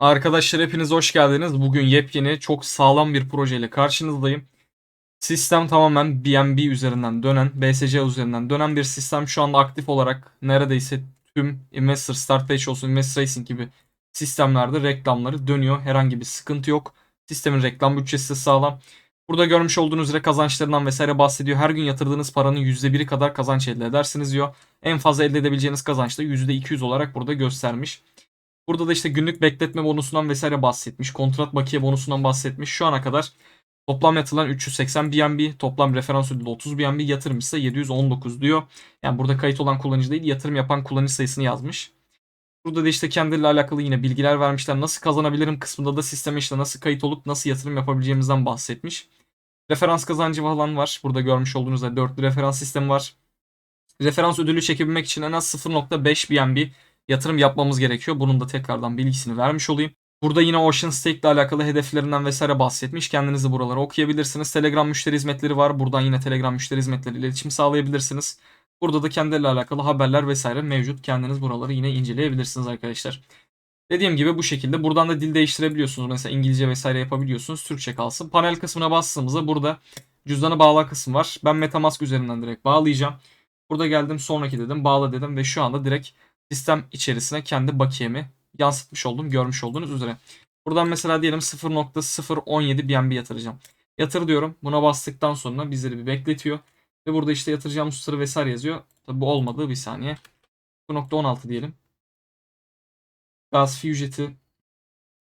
Arkadaşlar hepiniz hoş geldiniz. Bugün yepyeni çok sağlam bir projeyle karşınızdayım. Sistem tamamen BNB üzerinden dönen, BSC üzerinden dönen bir sistem. Şu anda aktif olarak neredeyse tüm Investor Start Page olsun, Investor Racing gibi sistemlerde reklamları dönüyor. Herhangi bir sıkıntı yok. Sistemin reklam bütçesi de sağlam. Burada görmüş olduğunuz üzere kazançlarından vesaire bahsediyor. Her gün yatırdığınız paranın %1'i kadar kazanç elde edersiniz diyor. En fazla elde edebileceğiniz kazanç da %200 olarak burada göstermiş. Burada da işte günlük bekletme bonusundan vesaire bahsetmiş. Kontrat bakiye bonusundan bahsetmiş. Şu ana kadar toplam yatılan 380 BNB, toplam referans ödülü 30 BNB, yatırım ise 719 diyor. Yani burada kayıt olan kullanıcı değil, yatırım yapan kullanıcı sayısını yazmış. Burada da işte kendileriyle alakalı yine bilgiler vermişler. Nasıl kazanabilirim kısmında da sisteme işte nasıl kayıt olup nasıl yatırım yapabileceğimizden bahsetmiş. Referans kazancı falan var. Burada görmüş olduğunuz dörtlü referans sistemi var. Referans ödülü çekebilmek için en az 0.5 BNB yatırım yapmamız gerekiyor. Bunun da tekrardan bilgisini vermiş olayım. Burada yine Ocean Stake ile alakalı hedeflerinden vesaire bahsetmiş. Kendiniz de buraları okuyabilirsiniz. Telegram müşteri hizmetleri var. Buradan yine Telegram müşteri hizmetleri iletişim sağlayabilirsiniz. Burada da kendileriyle alakalı haberler vesaire mevcut. Kendiniz buraları yine inceleyebilirsiniz arkadaşlar. Dediğim gibi bu şekilde buradan da dil değiştirebiliyorsunuz. Mesela İngilizce vesaire yapabiliyorsunuz. Türkçe kalsın. Panel kısmına bastığımızda burada cüzdanı bağla kısmı var. Ben Metamask üzerinden direkt bağlayacağım. Burada geldim sonraki dedim bağla dedim ve şu anda direkt sistem içerisine kendi bakiyemi yansıtmış oldum görmüş olduğunuz üzere. Buradan mesela diyelim 0.017 BNB yatıracağım. Yatır diyorum. Buna bastıktan sonra bizleri bir bekletiyor. Ve burada işte yatıracağım tutarı vesaire yazıyor. Tabi bu olmadı bir saniye. 0.16 diyelim. Gaz fee ücreti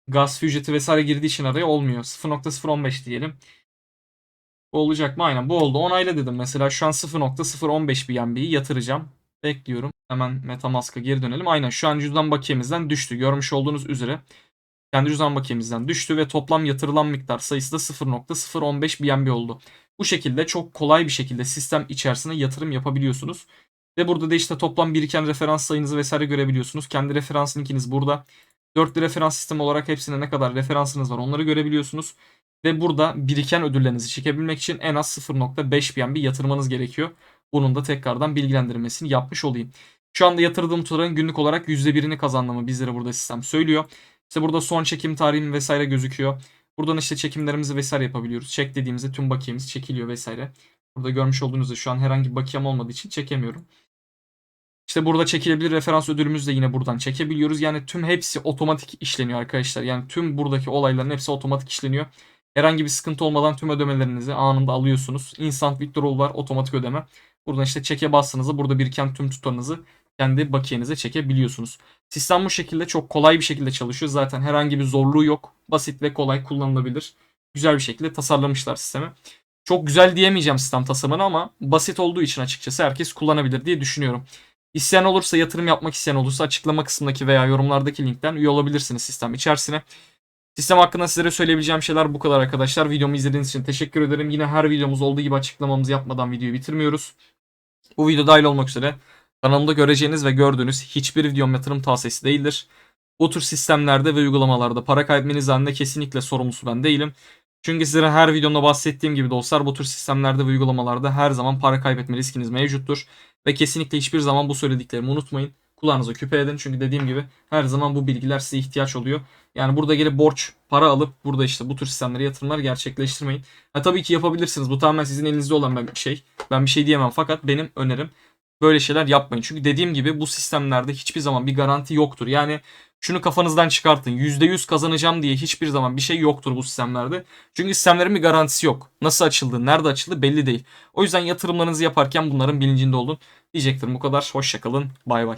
gaz fee ücreti vesaire girdiği için araya olmuyor. 0.015 diyelim. Bu olacak mı? Aynen bu oldu. Onayla dedim. Mesela şu an 0.015 BNB'yi yatıracağım. Bekliyorum. Hemen Metamask'a geri dönelim. Aynen şu an cüzdan bakiyemizden düştü. Görmüş olduğunuz üzere. Kendi cüzdan bakiyemizden düştü ve toplam yatırılan miktar sayısı da 0.015 BNB oldu. Bu şekilde çok kolay bir şekilde sistem içerisine yatırım yapabiliyorsunuz. Ve burada da işte toplam biriken referans sayınızı vesaire görebiliyorsunuz. Kendi referans linkiniz burada. Dörtlü referans sistemi olarak hepsine ne kadar referansınız var onları görebiliyorsunuz. Ve burada biriken ödüllerinizi çekebilmek için en az 0.5 BNB yatırmanız gerekiyor. Bunun da tekrardan bilgilendirmesini yapmış olayım. Şu anda yatırdığım tutarın günlük olarak %1'ini kazandığımı bizlere burada sistem söylüyor. İşte burada son çekim tarihim vesaire gözüküyor. Buradan işte çekimlerimizi vesaire yapabiliyoruz. Çek dediğimizde tüm bakiyemiz çekiliyor vesaire. Burada görmüş olduğunuz gibi şu an herhangi bir bakiyem olmadığı için çekemiyorum. İşte burada çekilebilir referans ödülümüzü de yine buradan çekebiliyoruz. Yani tüm hepsi otomatik işleniyor arkadaşlar. Yani tüm buradaki olayların hepsi otomatik işleniyor. Herhangi bir sıkıntı olmadan tüm ödemelerinizi anında alıyorsunuz. Instant withdrawal var otomatik ödeme. Buradan işte çeke bastığınızda burada biriken tüm tutarınızı kendi bakiyenize çekebiliyorsunuz. Sistem bu şekilde çok kolay bir şekilde çalışıyor. Zaten herhangi bir zorluğu yok. Basit ve kolay kullanılabilir. Güzel bir şekilde tasarlamışlar sistemi. Çok güzel diyemeyeceğim sistem tasarımını ama basit olduğu için açıkçası herkes kullanabilir diye düşünüyorum. İsteyen olursa yatırım yapmak isteyen olursa açıklama kısmındaki veya yorumlardaki linkten üye olabilirsiniz sistem içerisine. Sistem hakkında sizlere söyleyebileceğim şeyler bu kadar arkadaşlar. Videomu izlediğiniz için teşekkür ederim. Yine her videomuz olduğu gibi açıklamamızı yapmadan videoyu bitirmiyoruz. Bu video dahil olmak üzere kanalımda göreceğiniz ve gördüğünüz hiçbir videom yatırım tavsiyesi değildir. Bu tür sistemlerde ve uygulamalarda para kaybetmeniz halinde kesinlikle sorumlusu ben değilim. Çünkü sizlere her videomda bahsettiğim gibi dostlar bu tür sistemlerde ve uygulamalarda her zaman para kaybetme riskiniz mevcuttur. Ve kesinlikle hiçbir zaman bu söylediklerimi unutmayın. Kulağınıza küpe edin çünkü dediğim gibi her zaman bu bilgiler size ihtiyaç oluyor. Yani burada gelip borç, para alıp burada işte bu tür sistemlere yatırımlar gerçekleştirmeyin. Ha, tabii ki yapabilirsiniz. Bu tamamen sizin elinizde olan bir şey. Ben bir şey diyemem fakat benim önerim böyle şeyler yapmayın. Çünkü dediğim gibi bu sistemlerde hiçbir zaman bir garanti yoktur. Yani şunu kafanızdan çıkartın. %100 kazanacağım diye hiçbir zaman bir şey yoktur bu sistemlerde. Çünkü sistemlerin bir garantisi yok. Nasıl açıldı, nerede açıldı belli değil. O yüzden yatırımlarınızı yaparken bunların bilincinde olun. Diyecektim bu kadar. Hoşçakalın. Bay bay.